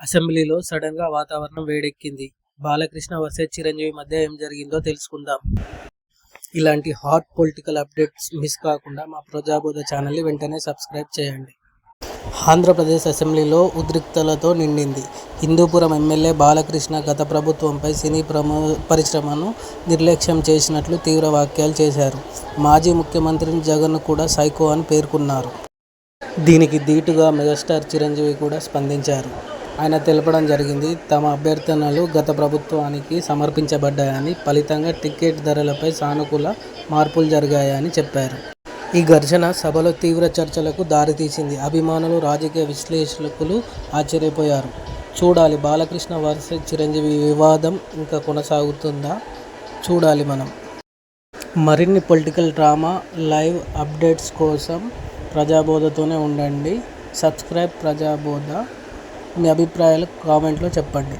అసెంబ్లీలో సడన్గా వాతావరణం వేడెక్కింది. బాలకృష్ణ వర్సెస్ చిరంజీవి మధ్య ఏం జరిగిందో తెలుసుకుందాం. ఇలాంటి హాట్ పొలిటికల్ అప్డేట్స్ మిస్ కాకుండా మా ప్రజాబోధ ఛానల్ని వెంటనే సబ్స్క్రైబ్ చేయండి. ఆంధ్రప్రదేశ్ అసెంబ్లీలో ఉద్రిక్తలతో నిండింది. హిందూపురం ఎమ్మెల్యే బాలకృష్ణ గత ప్రభుత్వంపై సినీ ప్రమో పరిశ్రమను నిర్లక్ష్యం చేసినట్లు తీవ్ర వ్యాఖ్యలు చేశారు. మాజీ ముఖ్యమంత్రి జగన్ కూడా సైకో అని పేర్కొన్నారు. దీనికి ధీటుగా మెగాస్టార్ చిరంజీవి కూడా స్పందించారు. ఆయన తెలపడం జరిగింది. తమ అభ్యర్థనలు గత ప్రభుత్వానికి సమర్పించబడ్డాయని ఫలితంగా టికెట్ ధరలపై సానుకూల మార్పులు జరిగాయని చెప్పారు. ఈ ఘర్షణ సభలో తీవ్ర చర్చలకు దారితీసింది. అభిమానులు రాజకీయ విశ్లేషకులు ఆశ్చర్యపోయారు. చూడాలి బాలకృష్ణ వర్సెస్ చిరంజీవి వివాదం ఇంకా కొనసాగుతుందా? చూడాలి మనం. మరిన్ని పొలిటికల్ డ్రామా లైవ్ అప్డేట్స్ కోసం ప్రజాబోధతోనే ఉండండి. సబ్స్క్రైబ్ ప్రజాబోధ. మీ అభిప్రాయాలు కామెంట్లో చెప్పండి.